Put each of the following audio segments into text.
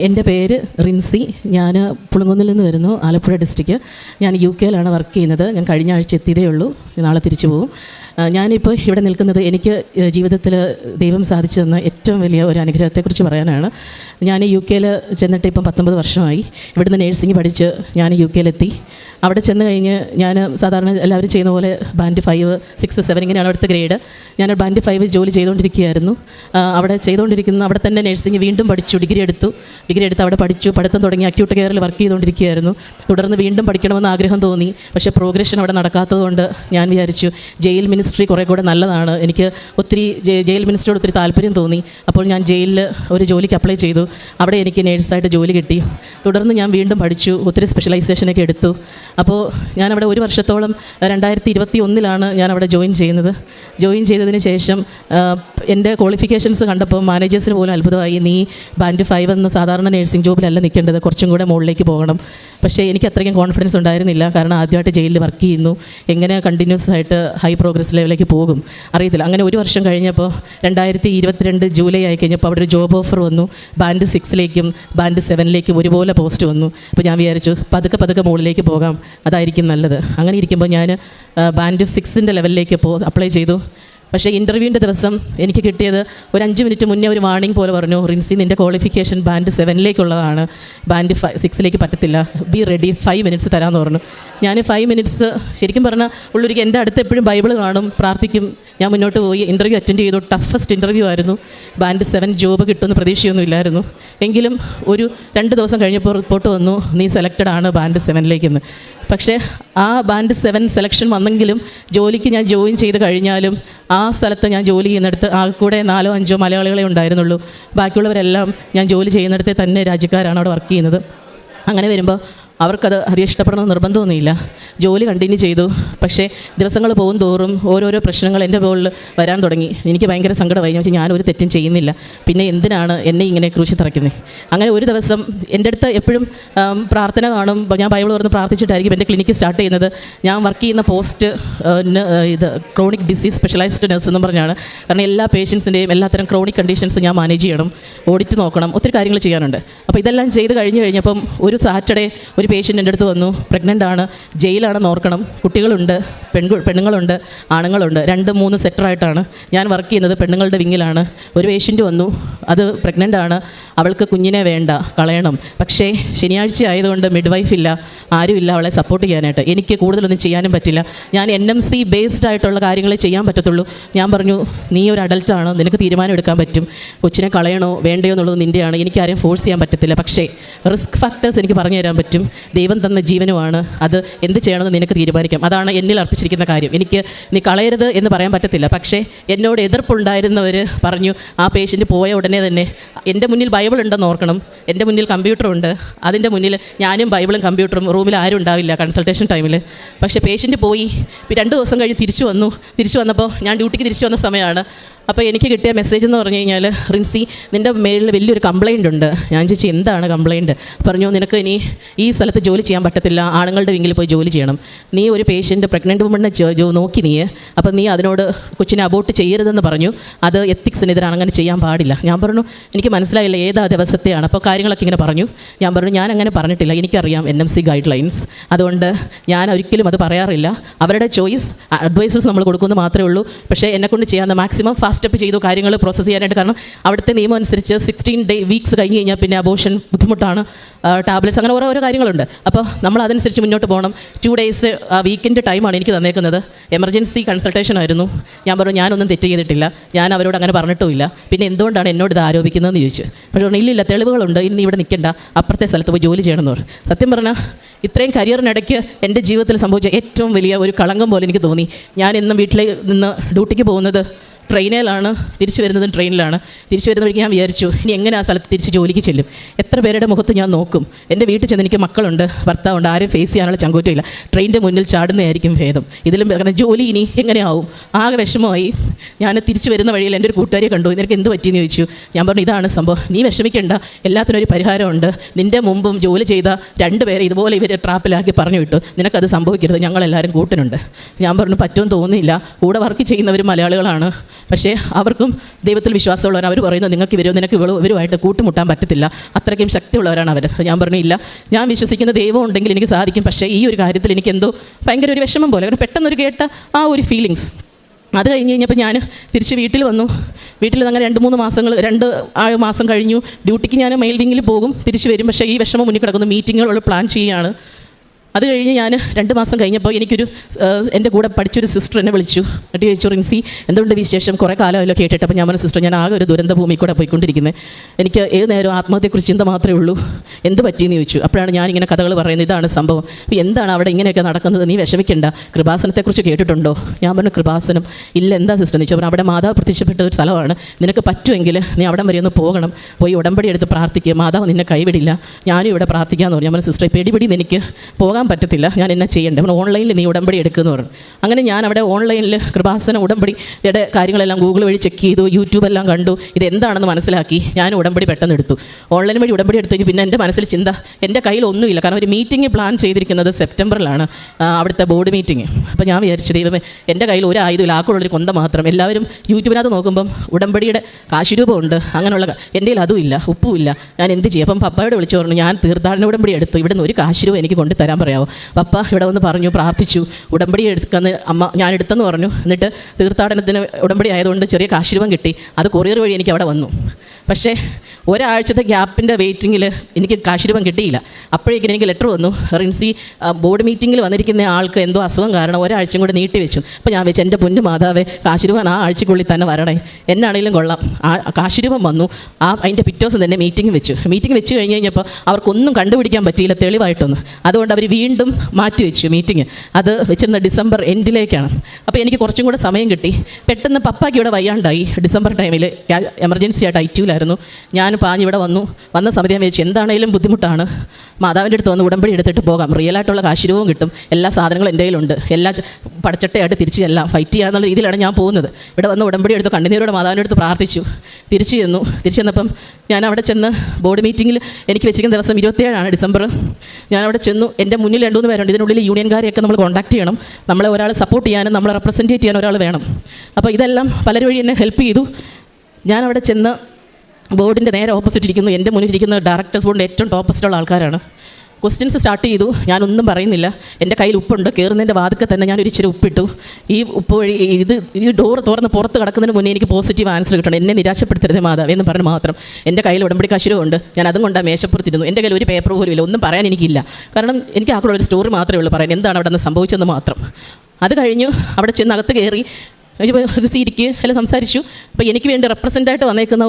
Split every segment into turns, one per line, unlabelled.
എന്റെ പേര് റിൻസി. ഞാൻ പുളുങ്കുന്നിൽ നിന്ന് വരുന്നു ആലപ്പുഴ ഡിസ്ട്രിക്റ്റ് ഞാൻ യു കെയിലാണ് വർക്ക് ചെയ്യുന്നത്. ഞാൻ കഴിഞ്ഞ ആഴ്ച എത്തിയതേ ഉള്ളൂ. നാളെ തിരിച്ചു പോകും ഞാനിപ്പോൾ ഇവിടെ നിൽക്കുന്നത് എനിക്ക് ജീവിതത്തിൽ ദൈവം സാധിച്ചു തന്ന ഏറ്റവും വലിയ ഒരു അനുഗ്രഹത്തെക്കുറിച്ച് പറയാനാണ്. ഞാൻ യു കെയിൽ ചെന്നിട്ട് ഇപ്പം പത്തൊമ്പത് വർഷമായി. ഇവിടുന്ന് നേഴ്സിംഗ് പഠിച്ച് ഞാൻ യു കെയിലെത്തി. അവിടെ ചെന്ന് കഴിഞ്ഞ് ഞാൻ സാധാരണ എല്ലാവരും ചെയ്യുന്ന പോലെ ബാൻഡ് ഫൈവ് സിക്സ് സെവൻ ഇങ്ങനെയാണ് അവിടുത്തെ ഗ്രേഡ്. ഞാൻ ബാൻഡ് ഫൈവ് ജോലി ചെയ്തുകൊണ്ടിരിക്കുകയായിരുന്നു അവിടെ ചെയ്തുകൊണ്ടിരിക്കുന്ന അവിടെ തന്നെ നഴ്സിംഗ് വീണ്ടും പഠിച്ചു ഡിഗ്രി എടുത്തു. ഡിഗ്രി എടുത്ത് അവിടെ പഠിച്ചു പഠിത്തം തുടങ്ങി അക്യൂട്ട് കെയറിൽ വർക്ക് ചെയ്തുകൊണ്ടിരിക്കുകയായിരുന്നു തുടർന്ന് വീണ്ടും പഠിക്കണമെന്ന് ആഗ്രഹം തോന്നി. പക്ഷേ പ്രോഗ്രഷൻ അവിടെ നടക്കാത്തതുകൊണ്ട് ഞാൻ വിചാരിച്ചു ജയിൽ മിനിസ്ട്രി കുറേ കൂടെ നല്ലതാണ്. എനിക്ക് ഒത്തിരി ജയിൽ മിനിസ്ട്രിയോട് ഒത്തിരി താല്പര്യം തോന്നി. അപ്പോൾ ഞാൻ ജയിലിൽ ഒരു ജോലിക്ക് അപ്ലൈ ചെയ്തു. അവിടെ എനിക്ക് നേഴ്സായിട്ട് ജോലി കിട്ടി. തുടർന്ന് ഞാൻ വീണ്ടും പഠിച്ചു. ഒത്തിരി സ്പെഷ്യലൈസേഷനൊക്കെ എടുത്തു. അപ്പോൾ ഞാനവിടെ ഒരു വർഷത്തോളം രണ്ടായിരത്തി ഇരുപത്തി ഒന്നിലാണ് ഞാൻ അവിടെ ജോയിൻ ചെയ്യുന്നത്. ജോയിൻ ചെയ്തതിന് ശേഷം എന്റെ ക്വാളിഫിക്കേഷൻസ് കണ്ടപ്പോൾ മാനേജേഴ്സിന് പോലും അത്ഭുതമായി. നീ ബാൻഡ് ഫൈവ് എന്ന സാധാരണ നേഴ്സിംഗ് ജോബിലല്ല നിൽക്കേണ്ടത്. കുറച്ചും കൂടെ മുകളിലേക്ക് പോകണം. പക്ഷേ എനിക്ക് അത്രയ്ക്കും കോൺഫിഡൻസ് ഉണ്ടായിരുന്നില്ല. കാരണം ആദ്യമായിട്ട് ജയിലിൽ വർക്ക് ചെയ്യുന്നു. എങ്ങനെ കണ്ടിന്യൂസ് ആയിട്ട് ഹൈ പ്രോഗ്രസ് ലെവലിലേക്ക് പോകും. അറിയത്തില്ല. അങ്ങനെ ഒരു വർഷം കഴിഞ്ഞപ്പോൾ രണ്ടായിരത്തി ഇരുപത്തിരണ്ട് ജൂലൈ ആയി കഴിഞ്ഞപ്പോൾ അവിടെ ഒരു ജോബ് ഓഫർ വന്നു. ബാൻഡ് സിക്സിലേക്കും ബാൻഡ് സെവനിലേക്കും ഒരുപോലെ പോസ്റ്റ് വന്നു. അപ്പോൾ ഞാൻ വിചാരിച്ചു പതുക്കെ പതുക്കെ മുകളിലേക്ക് പോകാം. അതായിരിക്കും നല്ലത്. അങ്ങനെ ഇരിക്കുമ്പോൾ ഞാൻ ബാൻഡ് സിക്സിന്റെ ലെവലിലേക്ക് പോ അപ്ലൈ ചെയ്തു. പക്ഷേ ഇന്റർവ്യൂവിന്റെ ദിവസം എനിക്ക് കിട്ടിയത് ഒരു അഞ്ച് മിനിറ്റ് മുന്നേ ഒരു വാർണിംഗ് പോലെ പറഞ്ഞു റിൻസി നിന്റെ ക്വാളിഫിക്കേഷൻ ബാൻഡ് സെവനിലേക്കുള്ളതാണ് ബാൻഡ് ഫൈവ് സിക്സിലേക്ക് പറ്റത്തില്ല. ബി റെഡി ഫൈവ് മിനിറ്റ്സ് തരാമെന്ന് പറഞ്ഞു. ഞാൻ ഫൈവ് മിനിറ്റ്സ് ശരിക്കും പറഞ്ഞാൽ ഉള്ളൊരിക്കൽ എന്റെ അടുത്ത് എപ്പോഴും ബൈബിൾ കാണും പ്രാർത്ഥിക്കും. ഞാൻ മുന്നോട്ട് പോയി ഇന്റർവ്യൂ അറ്റൻഡ് ചെയ്തു. ടഫസ്റ്റ് ഇന്റർവ്യൂ ആയിരുന്നു. ബാൻഡ് സെവൻ ജോബ് കിട്ടുമെന്ന് പ്രതീക്ഷയൊന്നും ഇല്ലായിരുന്നു എങ്കിലും ഒരു രണ്ട് ദിവസം കഴിഞ്ഞപ്പോൾ റിപ്പോർട്ട് വന്നു നീ സെലക്റ്റഡ് ആണ് ബാൻഡ് സെവനിലേക്കെന്ന് പക്ഷേ ആ ബാൻഡ് സെവൻ സെലക്ഷൻ വന്നെങ്കിലും ജോലിക്ക് ഞാൻ ജോയിൻ ചെയ്ത് കഴിഞ്ഞാലും ആ സ്ഥലത്ത് ഞാൻ ജോലി ചെയ്യുന്നിടത്ത് ആ കൂടെ നാലോ അഞ്ചോ മലയാളികളെ ഉണ്ടായിരുന്നുള്ളൂ. ബാക്കിയുള്ളവരെല്ലാം ഞാൻ ജോലി ചെയ്യുന്നിടത്തെ തന്നെ രാജ്യക്കാരാണ് അവിടെ വർക്ക് ചെയ്യുന്നത്. അങ്ങനെ വരുമ്പോൾ അവർക്കത് അധികം ഇഷ്ടപ്പെടണമെന്ന് നിർബന്ധമൊന്നുമില്ല. ജോലി കണ്ടിന്യൂ ചെയ്തു. പക്ഷേ ദിവസങ്ങൾ പോകും തോറും ഓരോരോ പ്രശ്നങ്ങൾ എന്റെ ബോളിൽ വരാൻ തുടങ്ങി. എനിക്ക് ഭയങ്കര സങ്കടമായി. ഞാൻ ഞാനൊരു തെറ്റും ചെയ്യുന്നില്ല. പിന്നെ എന്തിനാണ് എന്നെ ഇങ്ങനെ ക്രൂശി തറയ്ക്കുന്നത് അങ്ങനെ ഒരു ദിവസം എന്റെ അടുത്ത് എപ്പോഴും പ്രാർത്ഥന കാണും. ഞാൻ ബൈബിൾ തുറന്ന് പ്രാർത്ഥിച്ചിട്ടായിരിക്കും എന്റെ ക്ലിനിക്ക് സ്റ്റാർട്ട് ചെയ്യുന്നത്. ഞാൻ വർക്ക് ചെയ്യുന്ന പോസ്റ്റ് ഇത് ക്രോണിക് ഡിസീസ് സ്പെഷ്യലൈസ്ഡ് നഴ്സ് എന്ന് പറഞ്ഞാണ്. കാരണം എല്ലാ പേഷ്യൻസിന്റെയും എല്ലാത്തരം ക്രോണിക് കണ്ടീഷൻസ് ഞാൻ മാനേജ് ചെയ്യണം. ഓഡിറ്റ് നോക്കണം. ഒത്തിരി കാര്യങ്ങൾ ചെയ്യാനുണ്ട്. അപ്പോൾ ഇതെല്ലാം ചെയ്ത് കഴിഞ്ഞ് കഴിഞ്ഞപ്പം ഒരു സാറ്റർഡേ ഒരു പേഷ്യന്റ് എന്റെ അടുത്ത് വന്നു. പ്രഗ്നന്റ് ആണ്. ജയിലാണെന്ന് ഓർക്കണം. കുട്ടികളുണ്ട് പെൺകു പെണ്ണുങ്ങളുണ്ട് ആണുങ്ങളുണ്ട്. രണ്ട് മൂന്ന് സെക്ടറായിട്ടാണ് ഞാൻ വർക്ക് ചെയ്യുന്നത്. പെണ്ണുങ്ങളുടെ വിങ്ങിലാണ്. ഒരു പേഷ്യന്റ് വന്നു. അത് പ്രഗ്നന്റ് ആണ്. അവൾക്ക് കുഞ്ഞിനെ വേണ്ട കളയണം. പക്ഷേ ശനിയാഴ്ച ആയതുകൊണ്ട് മിഡ് വൈഫ് ഇല്ല ആരുമില്ല അവളെ സപ്പോർട്ട് ചെയ്യാനായിട്ട്. എനിക്ക് കൂടുതലൊന്നും ചെയ്യാനും പറ്റില്ല. ഞാൻ എൻ എം സി ബേസ്ഡ് ആയിട്ടുള്ള കാര്യങ്ങളെ ചെയ്യാൻ പറ്റത്തുള്ളൂ. ഞാൻ പറഞ്ഞു നീ ഒരു അഡൽട്ടാണ് നിനക്ക് തീരുമാനം എടുക്കാൻ പറ്റും. കൊച്ചിനെ കളയണോ? വേണ്ടയോ എന്നുള്ളത് നിന്റെയാണ് എനിക്കാരെയും ഫോഴ്സ് ചെയ്യാൻ പറ്റത്തില്ല. പക്ഷേ റിസ്ക് ഫാക്ടേഴ്സ് എനിക്ക് പറഞ്ഞു തരാൻ പറ്റും. ദൈവം തന്ന ജീവനുമാണ്. അത് എന്ത് ചെയ്യണമെന്ന് നിനക്ക് തീരുമാനിക്കാം. അതാണ് എന്നിൽ അർപ്പിച്ചിരിക്കുന്ന കാര്യം. എനിക്ക് നീ കളയരുത് എന്ന് പറയാൻ പറ്റത്തില്ല. പക്ഷേ എന്നോട് എതിർപ്പുണ്ടായിരുന്നവർ പറഞ്ഞു ആ പേഷ്യന്റ് പോയ ഉടനെ തന്നെ എന്റെ മുന്നിൽ ബൈബിൾ ഉണ്ടെന്ന് ഓർക്കണം. എന്റെ മുന്നിൽ കമ്പ്യൂട്ടറുണ്ട് അതിന്റെ മുന്നിൽ ഞാനും ബൈബിളും കമ്പ്യൂട്ടറും റൂമിൽ ആരും ഉണ്ടാവില്ല കൺസൾട്ടേഷൻ ടൈമിൽ പക്ഷേ പേഷ്യന്റ് പോയി. രണ്ട് ദിവസം കഴിഞ്ഞ് തിരിച്ചു വന്നു. തിരിച്ചു വന്നപ്പോൾ ഞാൻ ഡ്യൂട്ടിക്ക് തിരിച്ചു വന്ന സമയമാണ്. അപ്പോൾ എനിക്ക് കിട്ടിയ മെസ്സേജ് എന്ന് പറഞ്ഞു കഴിഞ്ഞാൽ റിൻസി നിന്റെ മേളിൽ വലിയൊരു കംപ്ലൈന്റ് ഉണ്ട്. ഞാൻ ചോദിച്ചു എന്താണ് കംപ്ലൈന്റ് പറഞ്ഞു നിനക്ക് ഇനി ഈ സ്ഥലത്ത് ജോലി ചെയ്യാൻ പറ്റത്തില്ല. ആണുങ്ങളുടെ വിങ്ങിൽ പോയി ജോലി ചെയ്യണം. നീ ഒരു പേഷ്യന്റ് പ്രഗ്നന്റ് വുമണിനെ ജോ നോക്കി നീ അപ്പോൾ നീ അതിനോട് കൊച്ചിനെ അബോട്ട് ചെയ്യരുതെന്ന് പറഞ്ഞു. അത് എത്തിക്സിനെതിരാണ് അങ്ങനെ ചെയ്യാൻ പാടില്ല. ഞാൻ പറഞ്ഞു എനിക്ക് മനസ്സിലായില്ല ഏതാ ദിവസത്തെയാണ്. അപ്പോൾ കാര്യങ്ങളൊക്കെ ഇങ്ങനെ പറഞ്ഞു. ഞാൻ പറഞ്ഞു ഞാൻ അങ്ങനെ പറഞ്ഞിട്ടില്ല. എനിക്കറിയാം N M C guidelines അതുകൊണ്ട് ഞാൻ ഒരിക്കലും അത് പറയാറില്ല. അവരുടെ ചോയ്സ് അഡ്വൈസസ് നമ്മൾ കൊടുക്കുന്നത് മാത്രമേ ഉള്ളൂ. പക്ഷേ എന്നെക്കൊണ്ട് ചെയ്യാവുന്ന മാക്സിമം ഫാസ്റ്റ് സ്റ്റെപ്പ് ചെയ്തു കാര്യങ്ങൾ പ്രോസസ്സ് ചെയ്യാനായിട്ട്. കാരണം അവിടുത്തെ നിയമം അനുസരിച്ച് സിക്സ്റ്റീൻ ഡേ വീക്സ് കഴിഞ്ഞ് കഴിഞ്ഞാൽ പിന്നെ അബോഷൻ ബുദ്ധിമുട്ടാണ്. ടാബ്ലറ്റ്സ് അങ്ങനെ ഓരോ കാര്യങ്ങളുണ്ട്. അപ്പോൾ നമ്മൾ അതനുസരിച്ച് മുന്നോട്ട് പോകണം. ടു ഡേയ്സ് വീക്കിന്റെ ടൈമാണ് എനിക്ക് തന്നേക്കുന്നത്. എമർജൻസി കൺസൾട്ടേഷൻ ആയിരുന്നു. ഞാൻ പറഞ്ഞു ഞാനൊന്നും തെറ്റ് ചെയ്തിട്ടില്ല. ഞാൻ അവരോട് അങ്ങനെ പറഞ്ഞിട്ടുമില്ല പിന്നെ എന്തുകൊണ്ടാണ് എന്നോട് ഇത് ആരോപിക്കുന്നതെന്ന് ചോദിച്ചു. പക്ഷേ പറഞ്ഞു, ഇല്ലില്ല തെളിവുകളുണ്ട്. ഇനി ഇവിടെ നിൽക്കേണ്ട. അപ്പുറത്തെ സ്ഥലത്ത് പോയി ജോലി ചെയ്യണമെന്ന് സത്യം പറഞ്ഞാൽ ഇത്രയും കരിയറിനിടയ്ക്ക് എന്റെ ജീവിതത്തിൽ സംഭവിച്ച ഏറ്റവും വലിയ ഒരു കളങ്കം പോലെ എനിക്ക് തോന്നി. ഞാൻ ഇന്നും വീട്ടിൽ നിന്ന് ഡ്യൂട്ടിക്ക് പോകുന്നത് ട്രെയിനിലാണ് തിരിച്ചു വരുന്നതും ട്രെയിനിലാണ്. തിരിച്ചു വരുന്ന വഴിക്ക് ഞാൻ വിചാരിച്ചു ഇനി എങ്ങനെ ആ സ്ഥലത്ത് തിരിച്ച് ജോലിക്ക് ചെല്ലും? എത്ര പേരുടെ മുഖത്ത് ഞാൻ നോക്കും? എന്റെ വീട്ടിൽ ചെന്ന് എനിക്ക് മക്കളുണ്ട് ഭർത്താവുണ്ട് ആരും ഫേസ് ചെയ്യാനുള്ള ചങ്കൂറ്റമില്ല ട്രെയിനിന്റെ മുന്നിൽ ചാടുന്നതായിരിക്കും ഭേദം. ഇതിലും കാരണം ജോലി ഇനി എങ്ങനെയാവും? ആകെ വിഷമമായി. ഞാൻ തിരിച്ചു വരുന്ന വഴിയിൽ എന്റെ ഒരു കൂട്ടുകാരിയെ കണ്ടു. നിനക്ക് എന്ത് പറ്റിയെന്ന് ചോദിച്ചു. ഞാൻ പറഞ്ഞു ഇതാണ് സംഭവം. നീ വിഷമിക്കേണ്ട. എല്ലാത്തിനും ഒരു പരിഹാരമുണ്ട്. നിന്റെ മുമ്പും ജോലി ചെയ്ത രണ്ടുപേരെ ഇതുപോലെ ഇവരെ ട്രാപ്പിലാക്കി പറഞ്ഞു വിട്ടു. നിനക്കത് സംഭവിക്കരുത്. ഞങ്ങളെല്ലാവരും കൂട്ടിനുണ്ട്. ഞാൻ പറഞ്ഞു പറ്റുമെന്ന് തോന്നുന്നില്ല. കൂടെ വർക്ക് ചെയ്യുന്നവർ മലയാളികളാണ്. പക്ഷേ അവർക്കും ദൈവത്തിൽ വിശ്വാസമുള്ളവർ അവർ പറയുന്നത് നിങ്ങൾക്ക് ഇവരും നിനക്ക് ഇവരുമായിട്ട് കൂട്ടുമുട്ടാൻ പറ്റത്തില്ല. അത്രയ്ക്കും ശക്തിയുള്ളവരാണ് അവർ ഞാൻ പറഞ്ഞില്ല. ഞാൻ വിശ്വസിക്കുന്ന ദൈവം ഉണ്ടെങ്കിൽ എനിക്ക് സാധിക്കും. പക്ഷേ ഈ ഒരു കാര്യത്തിൽ എനിക്ക് എന്തോ ഭയങ്കര ഒരു വിഷമം പോലെ. കാരണം പെട്ടെന്നൊരു കേട്ട ആ ഒരു ഫീലിങ്സ് അത് കഴിഞ്ഞ് കഴിഞ്ഞപ്പോൾ ഞാൻ തിരിച്ച് വീട്ടിൽ വന്നു. വീട്ടിൽ അങ്ങനെ രണ്ട് മൂന്ന് മാസങ്ങൾ രണ്ട് ആ മാസം കഴിഞ്ഞു. ഡ്യൂട്ടിക്ക് ഞാൻ മെയിൽ വിങ്ങിൽ പോകും തിരിച്ച് വരും. പക്ഷേ ഈ വിഷമം മുന്നിൽ കിടക്കുന്നു. മീറ്റിങ്ങുകൾ പ്ലാൻ ചെയ്യുകയാണ്. അത് കഴിഞ്ഞ് ഞാൻ രണ്ട് മാസം കഴിഞ്ഞപ്പോൾ എനിക്കൊരു എന്റെ കൂടെ പഠിച്ചൊരു സിസ്റ്റർ എന്നെ വിളിച്ചു. എന്നിട്ട് ചോദിച്ചു റിൻസി എന്തുകൊണ്ട് വിശേഷം? കുറേ കാലമല്ലോ കേട്ടിട്ട് അപ്പോൾ ഞാൻ പറഞ്ഞു സിസ്റ്റർ ഞാൻ ആകെ ഒരു ദുരന്ത ഭൂമി കൂടെ പോയിക്കൊണ്ടിരിക്കുന്നത് എനിക്ക് ഏത് നേരം ആത്മഹത്യയെക്കുറിച്ച് ചിന്ത മാത്രമേ ഉള്ളൂ. എന്ത് പറ്റിയെന്ന് ചോദിച്ചു. അപ്പോഴാണ് ഞാനിങ്ങനെ കഥകൾ പറയുന്നത് ഇതാണ് സംഭവം. എന്താണ് അവിടെ ഇങ്ങനെയൊക്കെ നടക്കുന്നത്? നീ വിഷമിക്കേണ്ട. കൃപാസനത്തെക്കുറിച്ച് കേട്ടിട്ടുണ്ടോ? ഞാൻ പറഞ്ഞു കൃപാസനം ഇല്ല. എന്താ സിസ്റ്റർ എന്ന് ചോദിച്ചു. അവിടെ മാതാവ് പ്രത്യക്ഷപ്പെട്ട ഒരു സ്ഥലമാണ്. നിനക്ക് പറ്റുമെങ്കിൽ നീ അവിടം വരെ ഒന്ന് പോകണം. പോയി ഉടമ്പടി എടുത്ത് പ്രാർത്ഥിക്കുക മാതാവ് നിന്നെ കൈവിടില്ല. ഞാനും ഇവിടെ പ്രാർത്ഥിക്കാമെന്ന് പറഞ്ഞു. ഞാൻ പറഞ്ഞു സിസ്റ്റർ പേടിപിടി നിനക്ക്. പോകാൻ പറ്റത്തില്ല. ഞാൻ എന്നാ ചെയ്യേണ്ടത് അപ്പോൾ ഓൺലൈനിൽ നീ ഉടമ്പടി എടുക്കുമെന്ന് പറഞ്ഞു. അങ്ങനെ ഞാൻ അവിടെ ഓൺലൈനിൽ കൃപാസന ഉടമ്പടിയുടെ കാര്യങ്ങളെല്ലാം ഗൂഗിൾ വഴി ചെക്ക് ചെയ്തു യൂട്യൂബ് എല്ലാം കണ്ടു. ഇത് എന്താണെന്ന് മനസ്സിലാക്കി. ഞാൻ ഉടമ്പടി പെട്ടെന്ന് എടുത്തു. ഓൺലൈൻ വഴി ഉടമ്പടി എടുത്തു പിന്നെ എന്റെ മനസ്സിൽ ചിന്ത എന്റെ കയ്യിൽ ഒന്നുമില്ല. കാരണം ഒരു മീറ്റിംഗ് പ്ലാൻ ചെയ്തിരിക്കുന്നത് സെപ്റ്റംബറിലാണ് അവിടുത്തെ ബോർഡ് മീറ്റിംഗ് അപ്പോൾ ഞാൻ വിചാരിച്ചു ദൈവമേ എന്റെ കയ്യിൽ ഒരു ആയുധമില്ല ആക്കുള്ളൊരു കൊന്ത മാത്രം. എല്ലാവരും യൂട്യൂബിനകത്ത് നോക്കുമ്പം ഉടമ്പടിയുടെ കാശിരൂപമുണ്ട്. അങ്ങനെയുള്ള എന്റെ കയ്യിൽ അതുമില്ല ഉപ്പുമില്ല. ഉപ്പും ഞാൻ എന്ത് ചെയ്യും? അപ്പം പപ്പയോട് വിളിച്ചു പറഞ്ഞു ഞാൻ തീർത്ഥാടന ഉടമ്പടി എടുത്തു. ഇവിടെ നിന്ന് ഒരു കാശിരൂപ എനിക്ക് കൊണ്ട് തരാൻ പറയാമോ പപ്പ ഇവിടെ വന്ന് പറഞ്ഞു പ്രാർത്ഥിച്ചു. ഉടമ്പടി എടുക്കുന്ന അമ്മ ഞാൻ എടുത്തെന്ന് പറഞ്ഞു. എന്നിട്ട് തീർത്ഥാടനത്തിന് ഉടമ്പടി ആയതുകൊണ്ട് ചെറിയ കാശീരൂപം കിട്ടി. അത് കൊറിയർ വഴി എനിക്ക് അവിടെ വന്നു. പക്ഷേ ഒരാഴ്ചത്തെ ഗ്യാപ്പിന്റെ വെയിറ്റിങ്ങിൽ എനിക്ക് കാശിരൂപം കിട്ടിയില്ല. അപ്പോഴേക്കും എനിക്ക് ലെറ്റർ വന്നു. റിൻസി ബോർഡ് മീറ്റിങ്ങിൽ വന്നിരിക്കുന്ന ആൾക്ക് എന്തോ അസുഖം കാരണം ഒരാഴ്ചയും കൂടെ നീട്ടി വെച്ചു. അപ്പോൾ ഞാൻ വെച്ച് എന്റെ പൊന്നു മാതാവേ കാശുരൂപം ആ ആഴ്ചക്കുള്ളിൽ തന്നെ വരണേ. എന്നാണെങ്കിലും കൊള്ളാം. ആ കാശിരൂപം വന്നു. ആ അതിന്റെ പിറ്റേ ദിവസം തന്നെ മീറ്റിംഗ് വെച്ചു. മീറ്റിംഗ് വെച്ച് കഴിഞ്ഞ് കഴിഞ്ഞപ്പോൾ അവർക്കൊന്നും കണ്ടുപിടിക്കാൻ പറ്റിയില്ല തെളിവായിട്ടൊന്നും. അതുകൊണ്ട് അവർ വീണ്ടും മാറ്റിവെച്ചു മീറ്റിംഗ് അത് വെച്ചിരുന്ന ഡിസംബർ എൻഡിലേക്കാണ് അപ്പോൾ എനിക്ക് കുറച്ചും കൂടെ സമയം കിട്ടി. പെട്ടെന്ന് പപ്പായ്ക്ക് ഇവിടെ വയ്യാണ്ടായി. ഡിസംബർ ടൈമിൽ എമർജൻസി ആയിട്ട് ഐ ടിയിലായിരുന്നു ഞാൻ പാഞ്ഞിവിടെ വന്നു. വന്ന സമയത്ത് ഞാൻ വെച്ചു എന്താണേലും ബുദ്ധിമുട്ടാണ്. മാതാവിന്റെ അടുത്ത് വന്ന് ഉടമ്പടി എടുത്തിട്ട് പോകാം. റിയൽ ആയിട്ടുള്ള കാശുരവും കിട്ടും. എല്ലാ സാധനങ്ങളും എന്റെ കയ്യിലുണ്ട്. എല്ലാ പടച്ചട്ടയായിട്ട് തിരിച്ച് എല്ലാം ഫൈറ്റ് ചെയ്യാന്നുള്ള രീതിയിലാണ് ഞാൻ പോകുന്നത്. ഇവിടെ വന്ന് ഉടമ്പടി എടുത്ത് കണ്ണുനീരോടെ മാതാവിന്റെ അടുത്ത് പ്രാർത്ഥിച്ചു. തിരിച്ചു ചെന്നു. തിരിച്ചു ചെന്നപ്പം ഞാൻ അവിടെ ചെന്ന് ബോർഡ് മീറ്റിങ്ങിൽ എനിക്ക് വെച്ചിരിക്കുന്ന ദിവസം ഇരുപത്തേഴാണ് ഡിസംബർ. ഞാൻ അവിടെ ചെന്നു. എന്റെ മുന്നിൽ രണ്ടു മൂന്ന് പേരുണ്ട്. ഇതിനുള്ളിൽ യൂണിയൻകാരെയൊക്കെ നമ്മൾ കോൺടാക്ട് ചെയ്യണം. നമ്മളെ ഒരാൾ സപ്പോർട്ട് ചെയ്യാനും നമ്മളെ റെപ്രസെന്റേറ്റ് ചെയ്യാൻ ഒരാൾ വേണം. അപ്പോൾ ഇതെല്ലാം പലരും വഴി എന്നെ ഹെൽപ്പ് ചെയ്തു. ഞാൻ അവിടെ ചെന്ന് ബോർഡിന്റെ നേരെ ഓപ്പോസിറ്റ് ഇരിക്കുന്നു. എന്റെ മുന്നിൽ ഇരിക്കുന്ന ഡയറക്ടേഴ്സ് ബോർഡിന്റെ ഏറ്റവും ടോപ്പസ്റ്റുള്ള ആൾക്കാരാണ്. ക്വസ്റ്റ്യൻസ് സ്റ്റാർട്ട് ചെയ്തു. ഞാനൊന്നും പറയുന്നില്ല. എന്റെ കയ്യിൽ ഉപ്പുണ്ട്. കയറുന്നതിന്റെ വാതിക്കെ തന്നെ ഞാൻ ഒരിച്ചിരി ഉപ്പിട്ടു. ഈ ഉപ്പ് വഴി ഇത് ഈ ഡോർ തുറന്ന് പുറത്ത് കിടക്കുന്നതിന് മുന്നേ എനിക്ക് പോസിറ്റീവ് ആൻസർ കിട്ടണം. എന്നെ നിരാശപ്പെടുത്തരുത് മാതാവ് എന്ന് പറഞ്ഞ് മാത്രം. എന്റെ കയ്യിൽ ഉടമ്പടി കശുരമുണ്ട് ഞാൻ അതും കൊണ്ട് മേശപ്പുറത്തിരുന്നു. എന്റെ കയ്യിൽ ഒരു പേപ്പർ പോലും ഇല്ല. ഒന്നും പറയാൻ എനിക്കില്ല. കാരണം എനിക്ക് ആക്കുള്ള ഒരു സ്റ്റോറി മാത്രമേ ഉള്ളൂ പറയാൻ. എന്താണ് അവിടെ നിന്ന് സംഭവിച്ചതെന്ന് മാത്രം. അത് കഴിഞ്ഞു. അവിടെ ചെന്ന് അകത്ത് കയറി. സീരിക്ക് എല്ലാം സംസാരിച്ചു. അപ്പോൾ എനിക്ക് വേണ്ടി റെപ്രസെന്റായിട്ട് വന്നേക്കുന്ന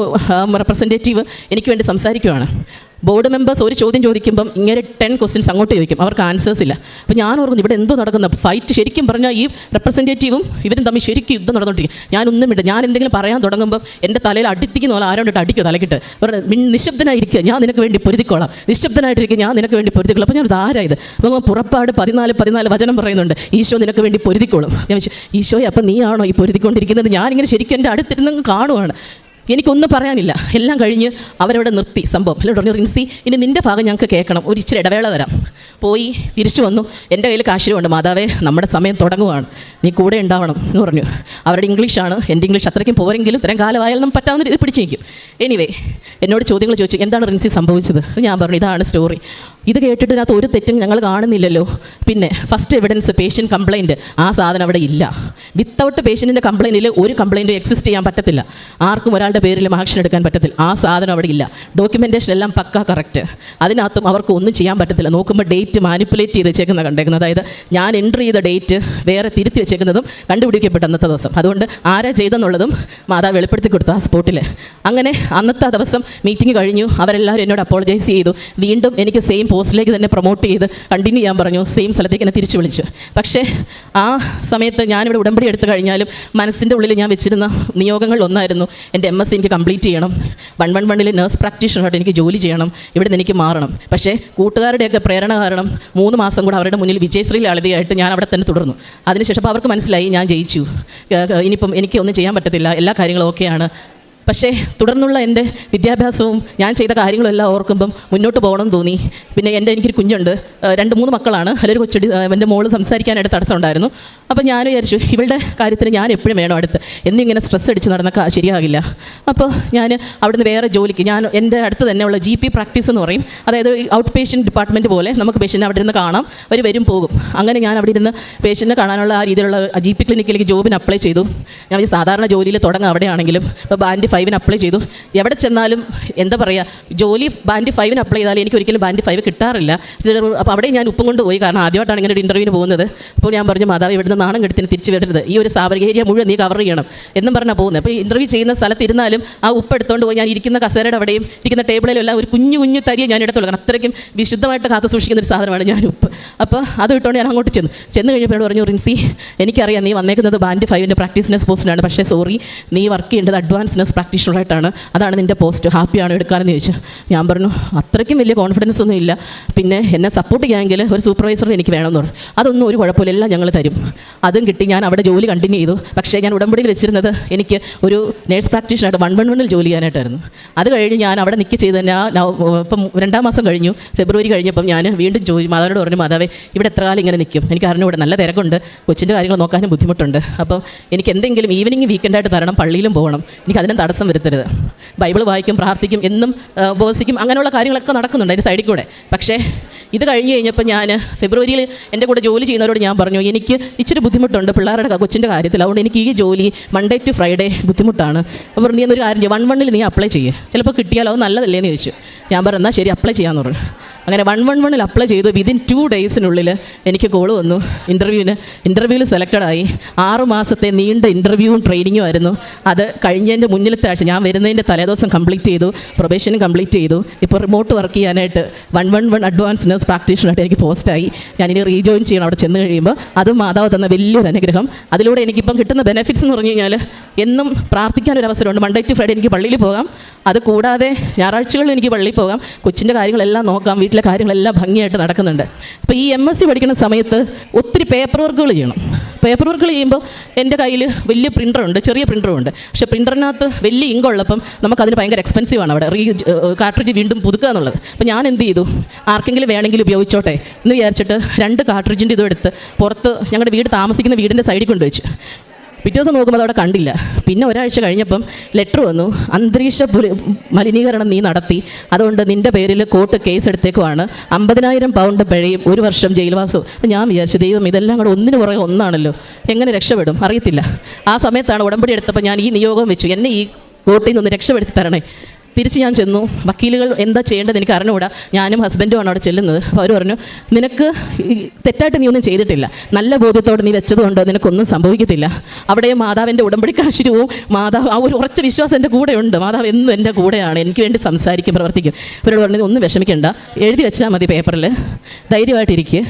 റെപ്രസെന്റേറ്റീവ് എനിക്ക് വേണ്ടി സംസാരിക്കുവാണ്. ബോർഡ് മെമ്പേഴ്സ് ഒരു ചോദ്യം ചോദിക്കുമ്പം ഇങ്ങനെ ടെൻ ക്വസ്റ്റ്യൻസ് അങ്ങോട്ട് ചോദിക്കും. അവർക്ക് ആൻസേഴ്സ് ഇല്ല. അപ്പോൾ ഞാൻ ഓർക്കുന്നു ഇവിടെ എന്തോ നടക്കുന്ന? ഫൈറ്റ് ശരിക്കും പറഞ്ഞാൽ ഈ റെപ്രസെന്റേറ്റീവും ഇവരും തമ്മിൽ ശരിക്കും യുദ്ധം നടന്നുകൊണ്ടിരിക്കും. ഞാനൊന്നും ഇട്ട് ഞാൻ എന്തെങ്കിലും പറയാൻ തുടങ്ങുമ്പോൾ എന്റെ തലയിൽ അടിത്തിക്കുന്ന പോലെ ആരോണ്ടിട്ട് അടിക്കുക തലക്കിട്ട്. നിശബ്ദനായിരിക്കുക. ഞാൻ നിനക്ക് വേണ്ടി പൊരുതിക്കോളാം. നിശബ്ദനായിട്ടിരിക്കുക. ഞാൻ നിനക്ക് വേണ്ടി പൊരുതിക്കോളാം. അപ്പോൾ ഞാൻ ഇത്. ആരായത് അപ്പോൾ പുറപ്പാട് പതിനാല് പതിനാല് വചനം പറയുന്നുണ്ട്. ഈശോ നിനക്ക് വേണ്ടി പൊരുതിക്കോളും. ഞാൻ ഈശോയെ അപ്പം നീയാണോ ഈ പൊരുതിക്കൊണ്ടിരിക്കുന്നത്? ഞാനിങ്ങനെ ശരിക്കും എന്റെ അടുത്തിരുന്ന് കാണുവാണ്. എനിക്കൊന്നും പറയാനില്ല. എല്ലാം കഴിഞ്ഞ് അവരവിടെ നിർത്തി സംഭവം. അല്ലെ ഉടനെ റിൻസി ഇനി നിന്റെ ഭാഗം ഞങ്ങൾക്ക് കേൾക്കണം. ഒരു ഇച്ചിരി ഇടവേള തരാം പോയി തിരിച്ചു വന്നു. എന്റെ കയ്യിൽ കാശിലുണ്ട്. മാതാവേ നമ്മുടെ സമയം തുടങ്ങുവാണ്. നീ കൂടെ ഉണ്ടാവണം എന്ന് പറഞ്ഞു. അവരുടെ ഇംഗ്ലീഷാണ് എന്റെ ഇംഗ്ലീഷ് അത്രയ്ക്കും പോരെങ്കിലും ഇത്രയും കാലമായാലും പറ്റാവുന്ന രീതിയിൽ പിടിച്ചു നിൽക്കും. എനിവേ എന്നോട് ചോദ്യങ്ങൾ ചോദിച്ചു. എന്താണ് റിൻസി സംഭവിച്ചത്? ഞാൻ പറഞ്ഞു ഇതാണ് സ്റ്റോറി ഇത് കേട്ടിട്ട് ഇതിനകത്ത് ഒരു തെറ്റും ഞങ്ങൾ കാണുന്നില്ലല്ലോ. പിന്നെ ഫസ്റ്റ് എവിഡൻസ് പേഷ്യന്റ് കംപ്ലയിന്റ് ആ സാധനം അവിടെ ഇല്ല. വിത്തൗട്ട് പേഷ്യന്റിന്റെ കംപ്ലയിന്റിൽ ഒരു കംപ്ലയിന്റും എക്സിസ്റ്റ് ചെയ്യാൻ പറ്റത്തില്ല. ആർക്കും ഒരാളുടെ പേരിൽ ആക്ഷൻ എടുക്കാൻ പറ്റത്തില്ല. ആ സാധനം അവിടെ ഇല്ല. ഡോക്യുമെന്റേഷൻ എല്ലാം പക്ക കറക്റ്റ് അതിനകത്തും അവർക്ക് ഒന്നും ചെയ്യാൻ പറ്റത്തില്ല. നോക്കുമ്പോൾ ഡേറ്റ് മാനിപ്പുലേറ്റ് ചെയ്ത് വെച്ചേക്കുന്ന കണ്ടേക്കുന്നത്. അതായത് ഞാൻ എൻട്രി ചെയ്ത ഡേറ്റ് വേറെ തിരുത്തി വെച്ചേക്കുന്നതും കണ്ടുപിടിക്കപ്പെട്ട അന്നത്തെ ദിവസം. അതുകൊണ്ട് ആരാ ചെയ്തെന്നുള്ളതും മാതാവ് വെളിപ്പെടുത്തി കൊടുത്തു ആ സ്പോട്ടിൽ അങ്ങനെ അന്നത്തെ ദിവസം മീറ്റിംഗ് കഴിഞ്ഞു. അവരെല്ലാവരും എന്നോട് അപ്പോളജൈസ് ചെയ്തു. വീണ്ടും എനിക്ക് സെയിം പോസ്റ്റിലേക്ക് തന്നെ പ്രൊമോട്ട് ചെയ്ത് കണ്ടിന്യൂ ചെയ്യാൻ പറഞ്ഞു. സെയിം സ്ഥലത്തേക്ക് എന്നെ തിരിച്ചു വിളിച്ചു. പക്ഷേ ആ സമയത്ത് ഞാനിവിടെ ഉടമ്പടി എടുത്തു കഴിഞ്ഞാലും മനസ്സിന്റെ ഉള്ളിൽ ഞാൻ വെച്ചിരുന്ന നിയോഗങ്ങൾ ഒന്നായിരുന്നു. എന്റെ എം എസ് എനിക്ക് കംപ്ലീറ്റ് ചെയ്യണം. വൺ വൺ വണ്ണിൽ നേഴ്സ് പ്രാക്ടീഷണറായിട്ട് എനിക്ക് ജോലി ചെയ്യണം. ഇവിടെ നിന്ന് എനിക്ക് മാറണം. പക്ഷേ കൂട്ടുകാരുടെയൊക്കെ പ്രേരണ കാരണം മൂന്ന് മാസം കൂടെ അവരുടെ മുന്നിൽ വിജയശ്രീ ലളിതയായിട്ട് ഞാൻ അവിടെ തന്നെ തുടർന്നു. അതിനുശേഷം അവർക്ക് മനസ്സിലായി ഞാൻ ജയിച്ചു. ഇനിയിപ്പം എനിക്കൊന്നും ചെയ്യാൻ പറ്റത്തില്ല. എല്ലാ കാര്യങ്ങളും ഓക്കെയാണ് പക്ഷേ തുടർന്നുള്ള എന്റെ വിദ്യാഭ്യാസവും ഞാൻ ചെയ്ത കാര്യങ്ങളെല്ലാം ഓർക്കുമ്പം മുന്നോട്ട് പോകണം തോന്നി. പിന്നെ എന്റെ എനിക്കൊരു കുഞ്ഞുണ്ട്. രണ്ട് മൂന്ന് മക്കളാണ്. അതിലൊരു കൊച്ചടി എന്റെ മോൾ സംസാരിക്കാനായിട്ട് തടസ്സം ഉണ്ടായിരുന്നു അപ്പോൾ ഞാൻ വിചാരിച്ചു ഇവളുടെ കാര്യത്തിന് ഞാൻ എപ്പോഴും വേണം അടുത്ത്. എന്നിങ്ങനെ സ്ട്രെസ് അടിച്ച് നടന്ന ശരിയാകില്ല. അപ്പോൾ ഞാൻ അവിടുന്ന് വേറെ ജോലിക്ക് ഞാൻ എന്റെ അടുത്ത് തന്നെയുള്ള ജി പി പ്രാക്ടീസ് എന്ന് പറയും. അതായത് ഔട്ട് പേഷ്യന്റ് ഡിപ്പാർട്ട്മെന്റ് പോലെ നമുക്ക് പേഷ്യന്റ് അവിടെ ഇരുന്ന് കാണാം. അവർ വരും പോകും. അങ്ങനെ ഞാൻ അവിടെ ഇരുന്ന് പേഷ്യന്റിനെ കാണാനുള്ള ആ രീതിയിലുള്ള ജി പി ക്ലിനിക്കിലേക്ക് ജോബിന് അപ്ലൈ ചെയ്തു. ഞാൻ സാധാരണ ജോലിയിൽ തുടങ്ങാം അവിടെയാണെങ്കിലും. ഇപ്പോൾ ബാൻഡ് ഫൈവിന് അപ്ലൈ ചെയ്തു. എവിടെ ചെന്നാലും എന്താ പറയുക ജോലി ബാൻഡ് ഫൈവിന് അപ്ലൈ ചെയ്താൽ എനിക്ക് ഒരിക്കലും ബാൻഡ് ഫൈവ് കിട്ടാറില്ല. അപ്പോൾ അവിടെ ഞാൻ ഉപ്പും കൊണ്ട് പോയി. കാരണം ആദ്യമായിട്ടാണ് ഇങ്ങനെ ഒരു ഇന്റർവ്യൂവിന് പോകുന്നത്. അപ്പോൾ ഞാൻ പറഞ്ഞു മാതാവ് ഇവിടുന്ന് നാണം കെടുത്തിന് തിരിച്ചു വരരുത്. ഈ ഒരു സ്ഥാപന ഏരിയ മുഴുവൻ നീ കവർ ചെയ്യണം. എന്നും പറഞ്ഞാൽ പോകുന്നത്. അപ്പോൾ ഇന്റർവ്യൂ ചെയ്യുന്ന സ്ഥലത്ത് ഇരുന്നാലും ആ ഉപ്പ് എടുത്തുകൊണ്ട് പോയി. ഞാൻ ഇരിക്കുന്ന കസേരയുടെ അവിടെയും ഇരിക്കുന്ന ടേബിളിലും എല്ലാം ഒരു കുഞ്ഞു കുഞ്ഞു തരിയെ ഞാൻ എടുത്തുള്ളൂ. കാരണം അത്രയ്ക്കും വിശുദ്ധമായിട്ട് കാത്തു സൂക്ഷിക്കുന്ന ഒരു സാധനമാണ് ഞാൻ ഉപ്പ്. അപ്പോൾ അത് ഇട്ടുകൊണ്ട് ഞാൻ അങ്ങോട്ട് ചെന്നു. ചെന്ന് കഴിഞ്ഞപ്പോൾ പറഞ്ഞു റിൻസി എനിക്കറിയാം നീ വന്നേക്കുന്നത് ബാൻഡ് ഫൈവിന്റെ പ്രാക്ടീസ് പോസ്റ്റിനാണ് പക്ഷേ സോറി നീ വർക്ക് ചെയ്യേണ്ടത് അഡ്വാൻസ് നഴ്സ് പ്രാക്ടീഷണറായിട്ടാണ് അതാണ് നിന്റെ പോസ്റ്റ് ഹാപ്പിയാണ് എടുക്കാമെന്ന് ചോദിച്ചു. ഞാൻ പറഞ്ഞു അത്രയ്ക്കും വലിയ കോൺഫിഡൻസ് ഒന്നും ഇല്ല. പിന്നെ എന്നെ സപ്പോർട്ട് ചെയ്യാമെങ്കിൽ ഒരു സൂപ്പർവൈസർ എനിക്ക് വേണമെന്ന് പറഞ്ഞു. അതൊന്നും ഒരു കുഴപ്പമില്ല എല്ലാം ഞങ്ങൾ തരും. അതും കിട്ടി ഞാൻ അവിടെ ജോലി കണ്ടിന്യൂ ചെയ്തു. പക്ഷേ ഞാൻ ഉടമ്പടിയിൽ വെച്ചിരുന്നത് എനിക്ക് ഒരു നേഴ്സ് പ്രാക്ടീഷണറായിട്ട് വൺ വൺ വണ്ണിൽ ജോലി ചെയ്യാനായിട്ടായിരുന്നു. അത് കഴിഞ്ഞ് ഞാൻ അവിടെ നിൽക്കി ചെയ്ത് തന്നെ ഇപ്പം രണ്ടാം മാസം കഴിഞ്ഞു. ഫെബ്രുവരി കഴിഞ്ഞപ്പം ഞാൻ വീണ്ടും ചോദിച്ചു മാതാവിനോട് പറഞ്ഞു മാതാവേ ഇവിടെ എത്ര കാലം ഇങ്ങനെ നിൽക്കും എനിക്ക് അറിഞ്ഞൂടെ നല്ല തിരക്കുണ്ട്. കൊച്ചിന്റെ കാര്യങ്ങൾ നോക്കാനും ബുദ്ധിമുട്ടുണ്ട്. അപ്പം എനിക്ക് എന്തെങ്കിലും ഈവനിങ് വീക്കെൻഡായിട്ട് തരണം പള്ളിയിലും പോകണം. എനിക്ക് അതിനും വരുത്തരുത്. ബൈബിൾ വായിക്കും പ്രാർത്ഥിക്കും എന്നും ഉപവസിക്കും അങ്ങനെയുള്ള കാര്യങ്ങളൊക്കെ നടക്കുന്നുണ്ട് അതിന്റെ സൈഡിൽ കൂടെ. പക്ഷേ ഇത് കഴിഞ്ഞ് കഴിഞ്ഞപ്പോൾ ഞാൻ ഫെബ്രുവരിയിൽ എന്റെ കൂടെ ജോലി ചെയ്യുന്നവരോട് ഞാൻ പറഞ്ഞു എനിക്ക് ഇച്ചിരി ബുദ്ധിമുട്ടുണ്ട് പിള്ളേരുടെ കൊച്ചിന്റെ കാര്യത്തിൽ അതുകൊണ്ട് എനിക്ക് ഈ ജോലി മൺഡേ ടു ഫ്രൈഡേ ബുദ്ധിമുട്ടാണ്. അപ്പോൾ നീ എന്നൊരു കാര്യം വൺ വണ്ണിൽ നീ അപ്ലൈ ചെയ്യുക ചിലപ്പോൾ കിട്ടിയാലോ? അത് നല്ലതല്ലേ എന്ന് ചോദിച്ചു. ഞാൻ പറഞ്ഞു ശരി അപ്ലൈ ചെയ്യാമെന്ന് പറഞ്ഞു. അങ്ങനെ വൺ വൺ വണ്ണിൽ അപ്ലൈ ചെയ്ത്. വിതിൻ ടു ഡേയ്സിനുള്ളിൽ എനിക്ക് കോൾ വന്നു. ഇന്റർവ്യൂവിന് ഇന്റർവ്യൂവിൽ സെലക്റ്റഡ് ആയി. ആറ് മാസത്തെ നീണ്ട ഇന്റർവ്യൂവും ട്രെയിനിങ്ങും ആയിരുന്നു. അത് കഴിഞ്ഞതിന്റെ മുന്നിലത്തെ ആഴ്ച ഞാൻ വരുന്നതിന്റെ തലേദിവസം കംപ്ലീറ്റ് ചെയ്തു. പ്രൊബേഷനും കംപ്ലീറ്റ് ചെയ്തു. ഇപ്പോൾ റിമോട്ട് വർക്ക് ചെയ്യാനായിട്ട് one one one advance nurse പ്രാക്ടീഷനായിട്ട് എനിക്ക് പോസ്റ്റായി ഞാനിനി റീജോയിൻ ചെയ്യണം. അവിടെ ചെന്ന് കഴിയുമ്പോൾ അതും മാതാവ് തന്ന വലിയൊരു അനുഗ്രഹം. അതിലൂടെ എനിക്കിപ്പം കിട്ടുന്ന ബെനഫിറ്റ്സ് എന്ന് പറഞ്ഞു കഴിഞ്ഞാൽ എന്നും പ്രാർത്ഥിക്കാൻ ഒരു അവസരമുണ്ട്. മൺഡേ ടു ഫ്രൈഡേ എനിക്ക് പള്ളിയിൽ പോകാം. അത് കൂടാതെ ഞായറാഴ്ചകളിൽ എനിക്ക് പള്ളിയിൽ പോകാം. കൊച്ചിന്റെ കാര്യങ്ങളെല്ലാം നോക്കാം. വീട്ടിലെ കാര്യങ്ങളെല്ലാം ഭംഗിയായിട്ട് നടക്കുന്നുണ്ട്. അപ്പോൾ ഈ എം എസ് സി പഠിക്കുന്ന സമയത്ത് ഒത്തിരി പേപ്പർ വർക്കുകൾ ചെയ്യണം. പേപ്പർ വർക്കുകൾ ചെയ്യുമ്പോൾ എന്റെ കയ്യിൽ വലിയ പ്രിന്ററുണ്ട് ചെറിയ പ്രിന്ററും ഉണ്ട്. പക്ഷേ പ്രിന്ററിനകത്ത് വലിയ ഇങ്ക് ഉള്ളപ്പം നമുക്കതിന് ഭയങ്കര എക്സ്പെൻസീവാണ് അവിടെ. റീ കാർട്രിഡ്ജ് വീണ്ടും പുതുക്കുക എന്നുള്ളത്. അപ്പോൾ ഞാൻ എന്ത് ചെയ്തു? ആർക്കെങ്കിലും വേണമെങ്കിൽ ഉപയോഗിച്ചോട്ടെ എന്ന് വിചാരിച്ചിട്ട് രണ്ട് കാർട്രിഡ്ജിന്റെ ഇതും എടുത്ത് പുറത്ത് ഞങ്ങളുടെ വീട് താമസിക്കുന്ന വീടിന്റെ സൈഡിൽ കൊണ്ടുവച്ചു. പിറ്റേ ദിവസം നോക്കുമ്പോൾ അതവിടെ കണ്ടില്ല. പിന്നെ ഒരാഴ്ച കഴിഞ്ഞപ്പം ലെറ്റർ വന്നു. അന്തരീക്ഷ മലിനീകരണം നീ നടത്തി. അതുകൊണ്ട് നിന്റെ പേരിൽ കോർട്ട് കേസ് എടുത്തേക്കുവാണ്. അമ്പതിനായിരം പൗണ്ട് പിഴയും ഒരു വർഷം ജയിൽവാസവും ഞാൻ വിചാരിച്ചു ദൈവം ഇതെല്ലാം കൂടെ ഒന്നിനു പുറകെ ഒന്നാണല്ലോ. എങ്ങനെ രക്ഷപ്പെടും? അറിയത്തില്ല. ആ സമയത്താണ് ഉടമ്പടി എടുത്തപ്പോൾ ഞാൻ ഈ നിയോഗം വെച്ചു. എന്നെ ഈ കോർട്ടിൽ നിന്ന് രക്ഷപ്പെടുത്തി തരണേ. തിരിച്ച് ഞാൻ ചെന്നു. വക്കീലുകൾ എന്താ ചെയ്യേണ്ടത് എനിക്ക് അറിഞ്ഞുകൂടാ. ഞാനും ഹസ്ബൻഡുമാണ് അവിടെ ചെല്ലുന്നത്. അപ്പോൾ അവർ പറഞ്ഞു നിനക്ക് തെറ്റായിട്ട് നീ ഒന്നും ചെയ്തിട്ടില്ല. നല്ല ബോധ്യത്തോടെ നീ വെച്ചതുകൊണ്ട് നിനക്കൊന്നും സംഭവിക്കത്തില്ല. അവിടെ മാതാവിന്റെ ഉടമ്പടി കാശുരവും മാതാവ് ആ ഒരു ഉറച്ച വിശ്വാസം എന്റെ കൂടെയുണ്ട് മാതാവ് എന്നും എന്റെ കൂടെയാണ്. എനിക്ക് വേണ്ടി സംസാരിക്കും പ്രവർത്തിക്കും. ഇവരോട് പറഞ്ഞത് ഒന്നും വിഷമിക്കേണ്ട. എഴുതി വെച്ചാൽ മതി പേപ്പറിൽ ധൈര്യമായിട്ടിരിക്കുക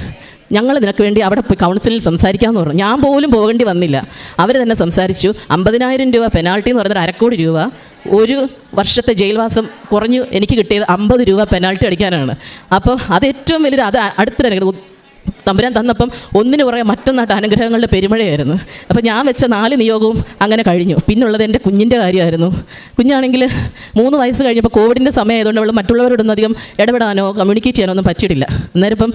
ഞങ്ങൾ നിനക്ക് വേണ്ടി അവിടെ പോയി കൗൺസിലിൽ സംസാരിക്കാമെന്ന് പറഞ്ഞു. ഞാൻ പോലും പോകേണ്ടി വന്നില്ല. അവർ തന്നെ സംസാരിച്ചു. അമ്പതിനായിരം രൂപ പെനാൾട്ടി എന്ന് പറയുന്നത് അരക്കോടി രൂപ. ഒരു വർഷത്തെ ജയിൽവാസം കുറഞ്ഞു എനിക്ക് കിട്ടിയത് അമ്പത് രൂപ പെനാൾട്ടി അടിക്കാനാണ്. അപ്പോൾ അത് ഏറ്റവും വലിയൊരു അത് അടുത്തിടെ തമ്പുരാൻ തന്നപ്പം ഒന്നിനു പുറകെ മറ്റൊന്നായിട്ട് അനുഗ്രഹങ്ങളുടെ പെരുമഴയായിരുന്നു. അപ്പം ഞാൻ വെച്ച നാല് നിയോഗവും അങ്ങനെ കഴിഞ്ഞു. പിന്നുള്ളത് എന്റെ കുഞ്ഞിന്റെ കാര്യമായിരുന്നു. കുഞ്ഞാണെങ്കിൽ മൂന്ന് വയസ്സ് കഴിഞ്ഞപ്പോൾ കോവിഡിന്റെ സമയമായതുകൊണ്ട് അവൾ മറ്റുള്ളവരോടൊന്നും അധികം ഇടപെടാനോ കമ്മ്യൂണിക്കേറ്റ് ചെയ്യാനോ ഒന്നും പറ്റിയിട്ടില്ല. അന്നേരം ഇപ്പം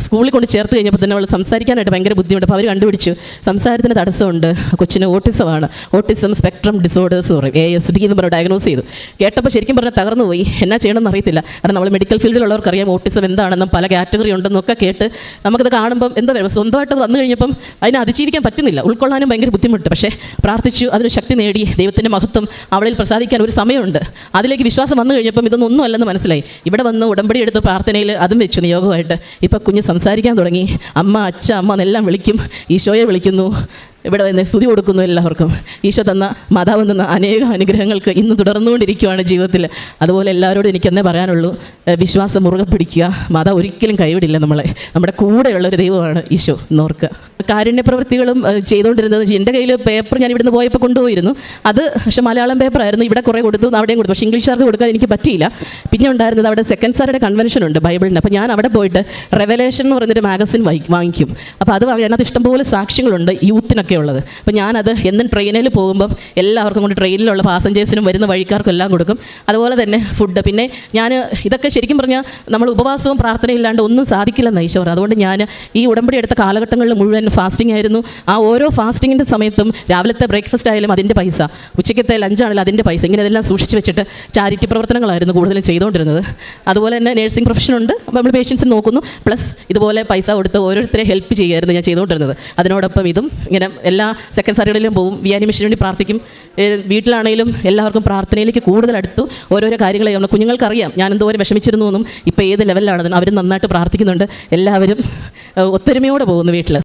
സ്കൂളിൽ കൊണ്ട് ചേർത്ത് കഴിഞ്ഞപ്പോൾ തന്നെ അവൾ സംസാരിക്കാനായിട്ട് ഭയങ്കര ബുദ്ധിമുട്ട്. അപ്പോൾ അവർ കണ്ടുപിടിച്ചു സംസാരത്തിന് തടസ്സമുണ്ട്. കൊച്ചിന് ഓട്ടിസമാണ്. ഓട്ടിസം സ്പെക്ട്രം ഡിസോർഡേഴ്സ് പറയും. എ എസ് ഡി എന്ന് പറഞ്ഞ് ഡയഗ്നോസ് ചെയ്തു. കേട്ടപ്പോൾ ശരിക്കും പറഞ്ഞാൽ തകർന്നു പോയി. എന്നാ ചെയ്യണമെന്ന് അറിയത്തില്ല. കാരണം നമ്മൾ മെഡിക്കൽ ഫീൽഡിലുള്ളവർക്കറിയാം ഓട്ടിസം എന്താണെന്നും പല കാറ്റഗറി ഉണ്ടെന്നൊക്കെ കേട്ട് നമുക്കത് കാണുമ്പം എന്താ പറയുക സ്വന്തമായിട്ട് വന്നു കഴിഞ്ഞപ്പം അതിനെ അതിജീവിക്കാൻ പറ്റുന്നില്ല. ഉൾക്കൊള്ളാനും ഭയങ്കര ബുദ്ധിമുട്ട്. പക്ഷേ പ്രാർത്ഥിച്ചു അതിന് ശക്തി നേടി ദൈവത്തിന്റെ മഹത്വം അവളിൽ പ്രസാദിക്കാൻ ഒരു സമയമുണ്ട്. അതിലേക്ക് വിശ്വാസം വന്നു കഴിഞ്ഞപ്പം ഇതൊന്നും ഒന്നും അല്ലെന്ന് മനസ്സിലായി. ഇവിടെ വന്ന് ഉടമ്പടി എടുത്ത് പ്രാർത്ഥനയിൽ അതും വെച്ചു നിയോഗമായിട്ട്. ഇപ്പം കുഞ്ഞ് സംസാരിക്കാൻ തുടങ്ങി. അമ്മ അച്ഛ അമ്മ എന്നെല്ലാം വിളിക്കും. ഈശോയെ വിളിക്കുന്നു. ഇവിടെ നിന്ന് സ്തുതി കൊടുക്കുന്നു എല്ലാവർക്കും. ഈശോ തന്ന മാതാവ് തന്ന അനേക അനുഗ്രഹങ്ങൾക്ക് ഇന്ന് തുടർന്നുകൊണ്ടിരിക്കുകയാണ് ജീവിതത്തിൽ. അതുപോലെ എല്ലാവരോടും എനിക്കെന്നേ പറയാനുള്ളൂ വിശ്വാസം മുറുകെ പിടിക്കുക. മാതാവ് ഒരിക്കലും കൈവിടില്ല നമ്മളെ. നമ്മുടെ കൂടെയുള്ള ഒരു ദൈവമാണ് ഈശോ എന്നോർക്കുക കാരുണ്യ പ്രവൃത്തികളും ചെയ്തുകൊണ്ടിരുന്നത് എന്റെ കയ്യിൽ പേപ്പർ ഞാൻ ഇവിടുന്ന് പോയപ്പോൾ കൊണ്ടുപോയിരുന്നു. അത് പക്ഷേ മലയാളം പേപ്പറായിരുന്നു ഇവിടെ കുറേ കൊടുത്തു അവിടെയും കൊടുത്തു. പക്ഷേ ഇംഗ്ലീഷുകാർക്ക് കൊടുക്കാൻ എനിക്ക് പറ്റിയില്ല. പിന്നെ ഉണ്ടായിരുന്നത് അവിടെ സെക്കൻഡ് സാറുടെ കൺവെൻഷൻ ഉണ്ട് ബൈബിളിന് അപ്പോൾ ഞാൻ അവിടെ പോയിട്ട് റെവലേഷൻ എന്ന് പറയുന്നൊരു മാഗസിൻ വാങ്ങിക്കും. അപ്പോൾ അത് അതിനകത്ത് ഇഷ്ടംപോലെ സാക്ഷ്യങ്ങളുണ്ട്. യൂത്തിനൊക്കെ ഒക്കെ ഉള്ളത് അപ്പോൾ ഞാനത് എന്നും ട്രെയിനിൽ പോകുമ്പം എല്ലാവർക്കും കൊണ്ട് ട്രെയിനിലുള്ള പാസഞ്ചേഴ്സിനും വരുന്ന വഴിക്കാർക്കും എല്ലാം കൊടുക്കും. അതുപോലെ തന്നെ ഫുഡ് പിന്നെ ഞാൻ ഇതൊക്കെ ശരിക്കും പറഞ്ഞാൽ നമ്മൾ ഉപവാസവും പ്രാർത്ഥനയും ഇല്ലാണ്ട് ഒന്നും സാധിക്കില്ലെന്ന് ഈശോർ അതുകൊണ്ട് ഞാൻ ഈ ഉടമ്പടി എടുത്ത കാലഘട്ടങ്ങളിൽ മുഴുവൻ ഫാസ്റ്റിംഗ് ആയിരുന്നു. ആ ഓരോ ഫാസ്റ്റിങ്ങിന്റെ സമയത്തും രാവിലത്തെ ബ്രേക്ക്ഫാസ്റ്റ് ആയാലും അതിന്റെ പൈസ. ഉച്ചയ്ക്കത്തെ ലഞ്ചാണെങ്കിലും അതിന്റെ പൈസ. ഇങ്ങനെ ഇതെല്ലാം സൂക്ഷിച്ച് വെച്ചിട്ട് ചാരിറ്റി പ്രവർത്തനങ്ങളായിരുന്നു കൂടുതലും ചെയ്തുകൊണ്ടിരുന്നത്. അതുപോലെ തന്നെ നേഴ്സിംഗ് പ്രൊഫഷനുണ്ട് അപ്പോൾ നമ്മൾ പേഷ്യൻസിന് നോക്കുന്നു. പ്ലസ് ഇതുപോലെ പൈസ കൊടുത്ത് ഓരോരുത്തരെ ഹെൽപ്പ് ചെയ്യുമായിരുന്നു ഞാൻ ചെയ്തുകൊണ്ടിരുന്നത്. അതിനോടൊപ്പം ഇതും ഇങ്ങനെ എല്ലാ സെക്കൻഡ് സാറ്റർഡേയിലും പോകും വിയാനിമിഷന് വേണ്ടി പ്രാർത്ഥിക്കും. വീട്ടിലാണെങ്കിലും എല്ലാവർക്കും പ്രാർത്ഥനയിലേക്ക് കൂടുതൽ അടുത്തു ഓരോരോ കാര്യങ്ങളെ നമ്മൾ കുഞ്ഞുങ്ങൾക്കറിയാം. ഞാൻ എന്തോരം വിഷമിച്ചിരുന്നു എന്നും ഇപ്പോൾ ഏത് ലെവലിലാണെന്നും അവർ നന്നായിട്ട് പ്രാർത്ഥിക്കുന്നുണ്ട്. എല്ലാവരും ഒത്തൊരുമയോടെ പോകുന്നു വീട്ടിൽ